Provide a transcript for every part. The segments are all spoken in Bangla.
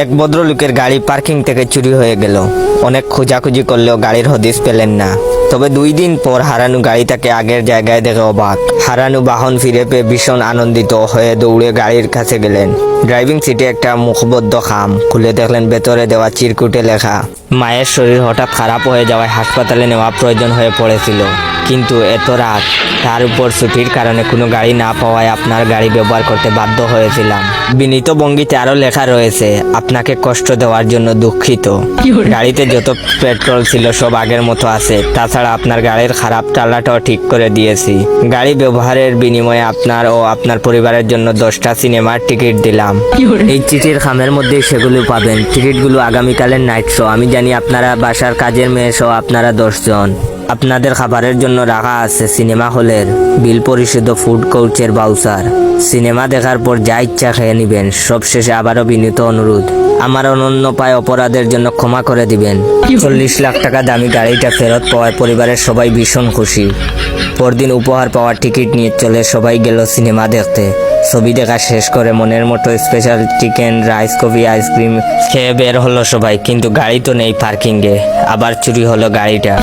এক ভদ্রলোকের গাড়ি পার্কিং থেকে চুরি হয়ে গেল। অনেক খোঁজাখুঁজি করলেও গাড়ির হদিস পেলেন না। তবে দুই দিন পর হারানু গাড়িটাকে আগের জায়গায় দেখে অবাক। হারানু বাহন ফিরে পেয়ে ভীষণ আনন্দিত হয়ে দৌড়ে গাড়ির কাছে গেলেন। ড্রাইভিং সিটে একটা মুখবদ্ধ খাম। খুলে দেখলেন ভেতরে দেওয়া চিরকুটে লেখা মায়ের শরীর হঠাৎ খারাপ হয়ে যাওয়ায় হাসপাতালে নেওয়া প্রয়োজন হয়ে পড়েছিল। কিন্তু এত রাত তার উপর ছুটির কারণে কোনো গাড়ি না পাওয়ায় আপনার গাড়ি ব্যবহার করতে বাধ্য হয়েছিলাম। বিনীত ভঙ্গিতে আরও লেখা রয়েছে আপনাকে কষ্ট দেওয়ার জন্য দুঃখিত। গাড়িতে যত পেট্রোল ছিল সব আগের মতো আছে। তাছাড়া আপনার গাড়ির খারাপ টালাটাও ঠিক করে দিয়েছি। গাড়ি ব্যবহারের বিনিময়ে আপনার ও আপনার পরিবারের জন্য দশটা সিনেমার টিকিট দিলাম। এই চিঠির খামের মধ্যে সেগুলো পাবেন। টিকিটগুলো আগামীকালের নাইট শো। আমি জানি আপনারা বাসার কাজের মেয়ে সহ আপনারা দশজন। আপনাদের খাবারের জন্য রাখা আছে সিনেমা হলের। বিল পরিশোধ ফুড কোর্চের বাউসার সিনেমা দেখার পর যা ইচ্ছা খেয়ে নেবেন, সবশেষে আবারও বিনীত অনুরোধ। আমার অনন্য পায় অপরাধের জন্য ক্ষমা করে দিবেন। চল্লিশ লাখ টাকা দামি গাড়িটা ফেরত পাওয়ায় পরিবারের সবাই ভীষণ খুশি। পরদিন উপহার পাওয়ার টিকিট নিয়ে চলে সবাই গেল সিনেমা দেখতে। ছবি দেখা শেষ করে মনের মতো special chicken rice coffee ice cream খেয়ে বের হলো সবাই কিন্তু গাড়ি তো নেই পার্কিংয়ে আবার চুরি হলো গাড়িটা।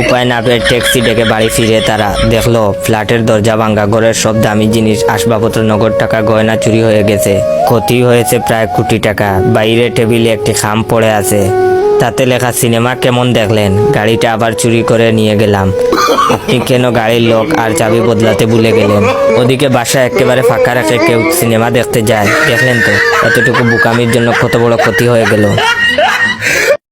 উপায় না পেয়ে ট্যাক্সি ডেকে বাড়ি ফিরে তারা দেখল ফ্ল্যাটের দরজা ভাঙ্গা ঘরের সব দামি জিনিস আসবাবপত্র নগদ টাকা গয়না চুরি হয়ে গেছে। ক্ষতি হয়েছে প্রায় কোটি টাকা। বাইরে টেবিলে একটি খাম পড়ে আছে। তাতে লেখা সিনেমা কেমন দেখলেন? গাড়িটা আবার চুরি করে নিয়ে গেলাম। আপনি কেন গাড়ির লোক আর চাবি বদলাতে ভুলে গেলেন? ওদিকে বাসা একেবারে ফাঁকা রাখে, কেউ সিনেমা দেখতে যায়। দেখলেন তো, এতটুকু বুকামির জন্য কত বড় ক্ষতি হয়ে গেল।